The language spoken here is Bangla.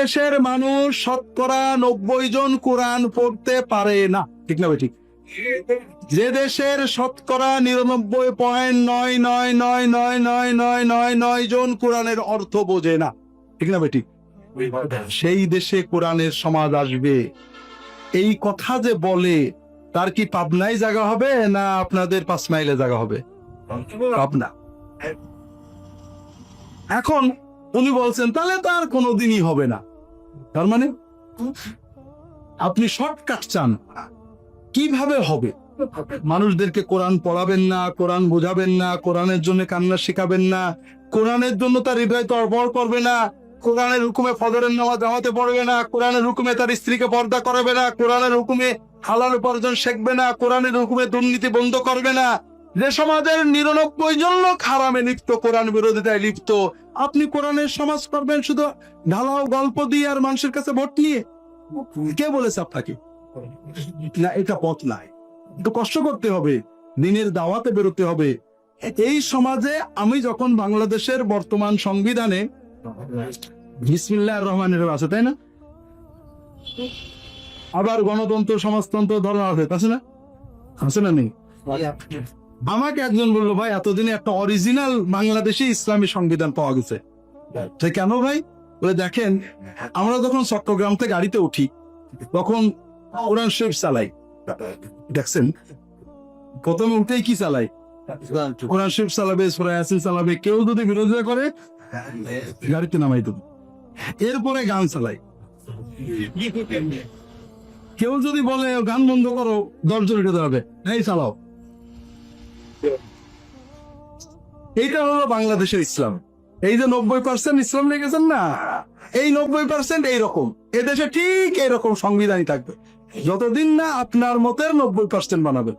দেশের মানুষ শতকরা নব্বই জন কোরআন পড়তে পারে না। ঠিক না ঠিক যে দেশের শতকরা নিরানব্বই পয়েন্ট নয় নয় নয় নয় নয় নয় নয় নয় জন কোরআনের অর্থ বোঝে না। ঠিক না ঠিক সেই দেশে কোরআনের সমাজ আসবে। এই কথা যে বলে, তার কি পাবনায় জায়গা হবে না আপনাদের পাঁচ মাইলে জায়গা হবে? পাবনা। এখন উনি বলছেন, তাহলে তার আর কোনোদিনই হবে না। তার মানে? আপনি শর্টকাট চান। কীভাবে হবে? মানুষদেরকে কোরআন পড়াবেন না, কোরআন বোঝাবেন না, কোরআনের জন্য কান্না শেখাবেন না, কোরআনের জন্য তার হৃদয় তরবর করবে না, কোরআনের হুকুমে ফজরের নামাজ জামাতে পড়বে না, কোরআনের হুকুমে তার স্ত্রীকে পর্দা করবে না, কোরআনের হুকুমে হালাল উপার্জন শিখবে না, কোরআনের হুকুমে দুর্নীতি বন্ধ করবে না যে সমাজের নিরানব্বই জন লোক হারামে লিপ্ত, কোরআন বিরোধিতায় লিপ্ত। আপনি কোরআনের সমাজ করবেন শুধু ঢালাও গল্প দিয়ে আর মানুষের কাছে ভোট নিয়ে? কে বলেছে আপনাকে? না, এটা পথ নাই। একটু কষ্ট করতে হবে, দিনের দাওয়াতে বেরোতে হবে। এই সমাজে আমি যখন বাংলাদেশের বর্তমান সংবিধানে বিসমিল্লাহ রহমানের আছে, তাই না? আবার গণতন্ত্র, সমাজতন্ত্র ধরন আছে আছে না? আছে না নেই? আমাকে একজন বলল, ভাই, এতদিনে একটা অরিজিনাল বাংলাদেশি ইসলামী সংবিধান পাওয়া গেছে। কেন ভাই? বলে, দেখেন, আমরা যখন চট্টগ্রাম থেকে গাড়িতে উঠি, তখন কোরআন শরীফ চালাই। দেখছেন? প্রথমে উঠেই কি চালাই? কোরআন শরীফ চালাবে, সুরা ইয়াসিন চালাবে, কেউ যদি বিরোধিতা করে, গাড়িতে নামাই দেবো। এরপরে গান চালাই। কেউ যদি বলে, গান বন্ধ করো, দরজা উঠে দাঁড়াবে। এই চালাও। এইটা হলো বাংলাদেশের ইসলাম। এই যে নব্বই পার্সেন্ট ইসলাম লেগেছেন না, এই নব্বই পার্সেন্ট এইরকম। এদেশে ঠিক এইরকম সংবিধানই থাকবে। যতদিন না আপনার মতের নব্বই পার্সেন্ট বানাবেন।